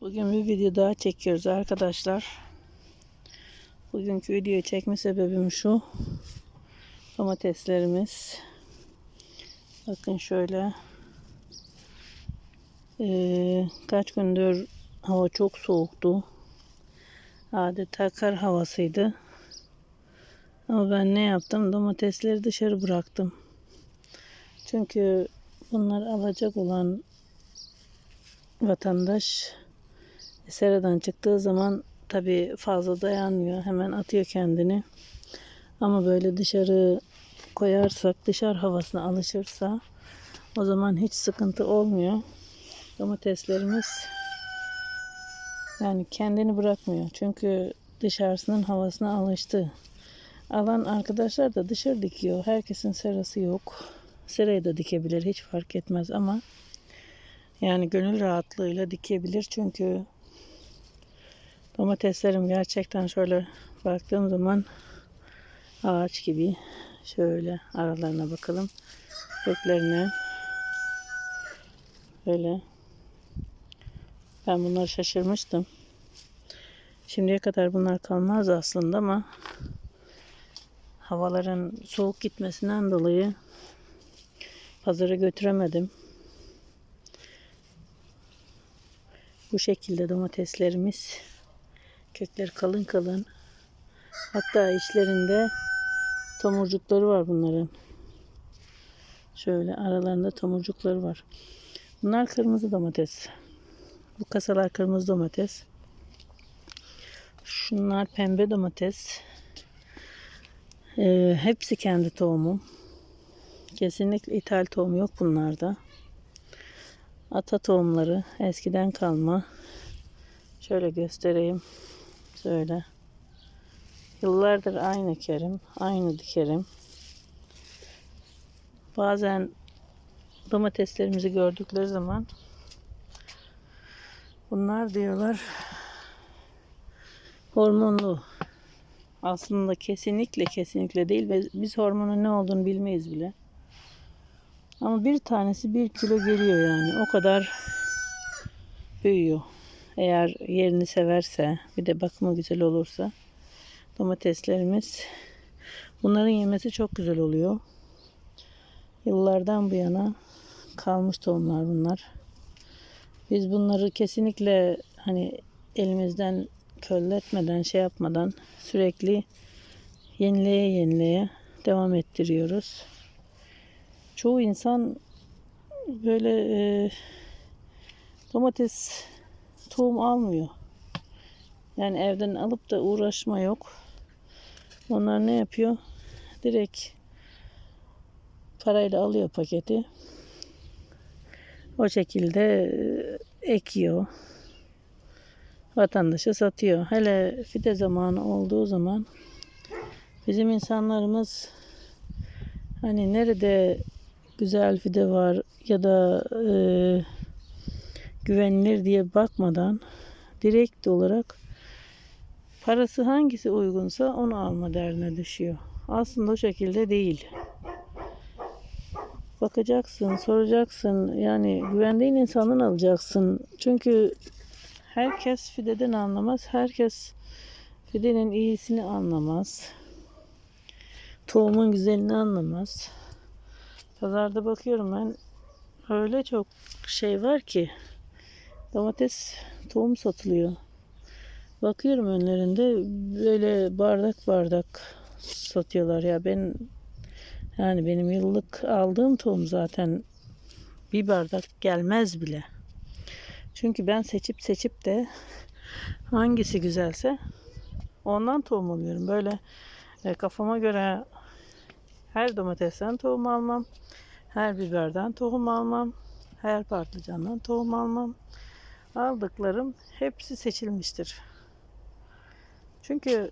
Bugün bir video daha çekiyoruz arkadaşlar. Bugünkü videoyu çekme sebebim şu. Domateslerimiz. Bakın şöyle. Ee, kaç gündür hava çok soğuktu. Adeta kar havasıydı. Ama ben ne yaptım? Domatesleri dışarı bıraktım. Çünkü bunlar alacak olan vatandaş seradan çıktığı zaman tabi fazla dayanmıyor. Hemen atıyor kendini. Ama böyle dışarı koyarsak, dışarı havasına alışırsa o zaman hiç sıkıntı olmuyor. Domateslerimiz yani kendini bırakmıyor. Çünkü dışarısının havasına alıştı. Alan arkadaşlar da dışarı dikiyor. Herkesin serası yok. Serayı da dikebilir. Hiç fark etmez ama yani gönül rahatlığıyla dikebilir. Çünkü domateslerim gerçekten şöyle baktığım zaman ağaç gibi. Şöyle aralarına bakalım. Köklerine böyle ben bunları şaşırmıştım. Şimdiye kadar bunlar kalmaz aslında ama havaların soğuk gitmesinden dolayı pazara götüremedim. Bu şekilde domateslerimiz kökleri kalın kalın. Hatta içlerinde tomurcukları var bunların. Şöyle aralarında tomurcukları var. Bunlar kırmızı domates. Bu kasalar kırmızı domates. Şunlar pembe domates. Ee, hepsi kendi tohumum. Kesinlikle ithal tohum yok bunlarda. Ata tohumları eskiden kalma. Şöyle göstereyim. Şöyle. Yıllardır aynı kerim, aynı dikerim. Bazen domateslerimizi gördükleri zaman bunlar diyorlar hormonlu. Aslında kesinlikle kesinlikle değil ve biz hormonun ne olduğunu bilmeyiz bile. Ama bir tanesi bir kilo geliyor yani. O kadar büyüyor. Eğer yerini severse bir de bakımı güzel olursa domateslerimiz bunların yemesi çok güzel oluyor. Yıllardan bu yana kalmış tohumlar bunlar. Biz bunları kesinlikle hani elimizden kölletmeden şey yapmadan sürekli yenileye yenileye devam ettiriyoruz. Çoğu insan böyle e, domates tohum almıyor. Yani evden alıp da uğraşma yok. Onlar ne yapıyor? Direkt parayla alıyor paketi. O şekilde e, ekiyor. Vatandaşa satıyor. Hele fide zamanı olduğu zaman bizim insanlarımız hani nerede güzel fide var ya da e, güvenilir diye bakmadan direkt olarak parası hangisi uygunsa onu alma derdine düşüyor. Aslında o şekilde değil. Bakacaksın, soracaksın. Yani güvendiğin insandan alacaksın. Çünkü herkes fideden anlamaz. Herkes fidenin iyisini anlamaz. Tohumun güzelini anlamaz. Pazarda bakıyorum ben öyle çok şey var ki domates tohum satılıyor. Bakıyorum önlerinde böyle bardak bardak satıyorlar ya ben yani benim yıllık aldığım tohum zaten bir bardak gelmez bile. Çünkü ben seçip seçip de hangisi güzelse ondan tohum alıyorum. Böyle e, kafama göre her domatesten tohum almam. Her biberden tohum almam. Her patlıcandan tohum almam. Aldıklarım hepsi seçilmiştir. Çünkü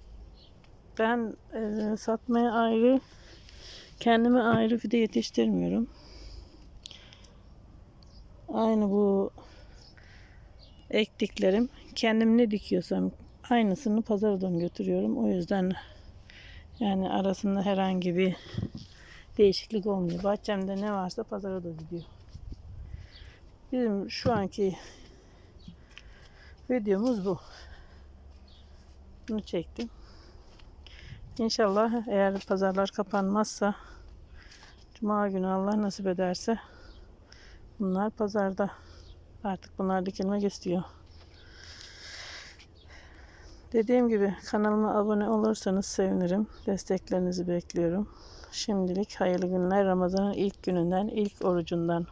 ben e, satmaya ayrı, kendime ayrı fide yetiştirmiyorum. Aynı bu ektiklerim kendim ne dikiyorsam aynısını pazardan götürüyorum. O yüzden yani arasında herhangi bir değişiklik olmuyor. Bahçemde ne varsa pazara da gidiyor. Bizim şu anki Videomuz bu. Bunu çektim. İnşallah eğer pazarlar kapanmazsa Cuma günü Allah nasip ederse bunlar pazarda. Artık bunlar dikilmek istiyor. Dediğim gibi kanalıma abone olursanız sevinirim. Desteklerinizi bekliyorum. Şimdilik hayırlı günler. Ramazan'ın ilk gününden, ilk orucundan.